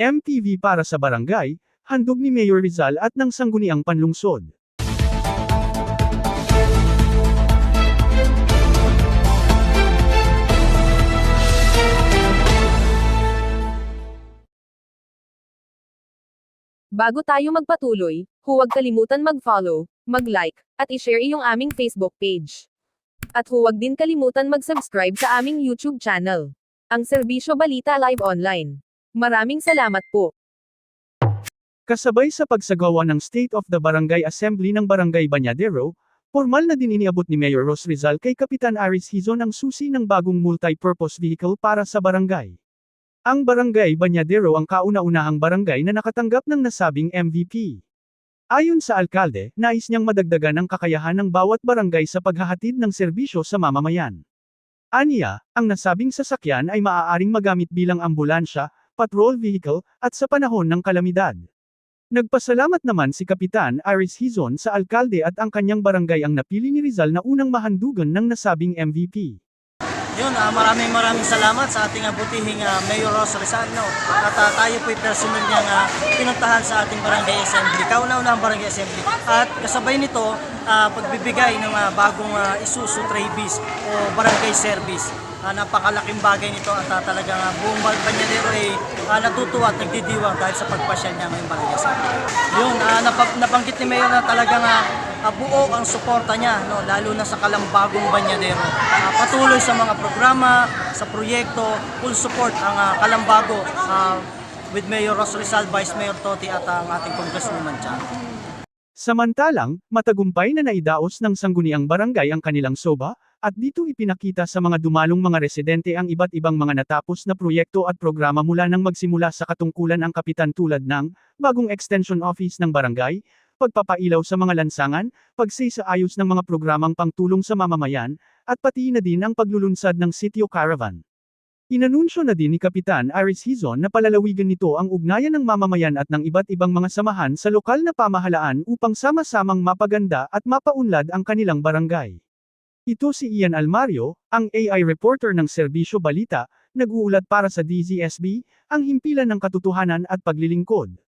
MTV para sa barangay, handog ni Mayor Rizal at ng sangguniang panlungsod. Bago tayo magpatuloy, huwag kalimutan mag-follow, mag-like, at i-share iyong aming Facebook page. At huwag din kalimutan mag-subscribe sa aming YouTube channel. Ang Serbisyo Balita Live Online. Maraming salamat po. Kasabay sa pagsagawa ng State of the Barangay Assembly ng Barangay Banyadero, formal na din iniabot ni Mayor Ros Rizal kay Kapitan Aris Hizon ang susi ng bagong multi-purpose vehicle para sa barangay. Ang Barangay Banyadero ang kauna-unahang barangay na nakatanggap ng nasabing MVP. Ayon sa alkalde, nais niyang madagdagan ang kakayahan ng bawat barangay sa paghahatid ng serbisyo sa mamamayan. Aniya, ang nasabing sasakyan ay maaaring magamit bilang ambulansya, patrol vehicle, at sa panahon ng kalamidad. Nagpasalamat naman si Kapitan Aris Hizon sa alkalde at ang kanyang barangay ang napili ni Rizal na unang mahandugan ng nasabing MVP. Yun, ah, maraming maraming salamat sa ating butihing ah, Mayor Ros Rizal. No? At ah, tayo po'y personal niyang ah, pinuntahan sa ating barangay assembly. Kauna-una ang barangay assembly. At kasabay nito, ah, pagbibigay ng ah, bagong ah, Isuzu Travis o barangay service. Ah, napakalaking bagay nito at ah, talagang ah, buong Banyadero ay ah, natutuwa at nagdidiwang dahil sa pagpasyal niya ngayong barangay assembly. Yun, ah, napag- nabanggit ni Mayor na talagang ah, buo ang suporta niya, no, lalo na sa kalambagong banyadero. Ah, patuloy sa mga programa, sa proyekto, full support ang ah, kalambago ah, with Mayor Ros Rizal, Vice Mayor Toti at ang ating Congresswoman Chan. Samantalang, matagumpay na naidaos ng sangguniang barangay ang kanilang soba, at dito ipinakita sa mga dumalong mga residente ang iba't ibang mga natapos na proyekto at programa mula nang magsimula sa katungkulan ang kapitan tulad ng bagong extension office ng barangay, pagpapailaw sa mga lansangan, pagsisaayos ng mga programang pangtulong sa mamamayan, at pati na din ang paglulunsad ng sitio caravan. Inanunsyo na din ni Kapitan Aris Hizon na palalawigan nito ang ugnayan ng mamamayan at ng iba't ibang mga samahan sa lokal na pamahalaan upang sama-samang mapaganda at mapaunlad ang kanilang barangay. Ito si Ian Almario, ang AI reporter ng Serbisyo Balita, nag-uulat para sa DZSB, ang himpilan ng katotohanan at paglilingkod.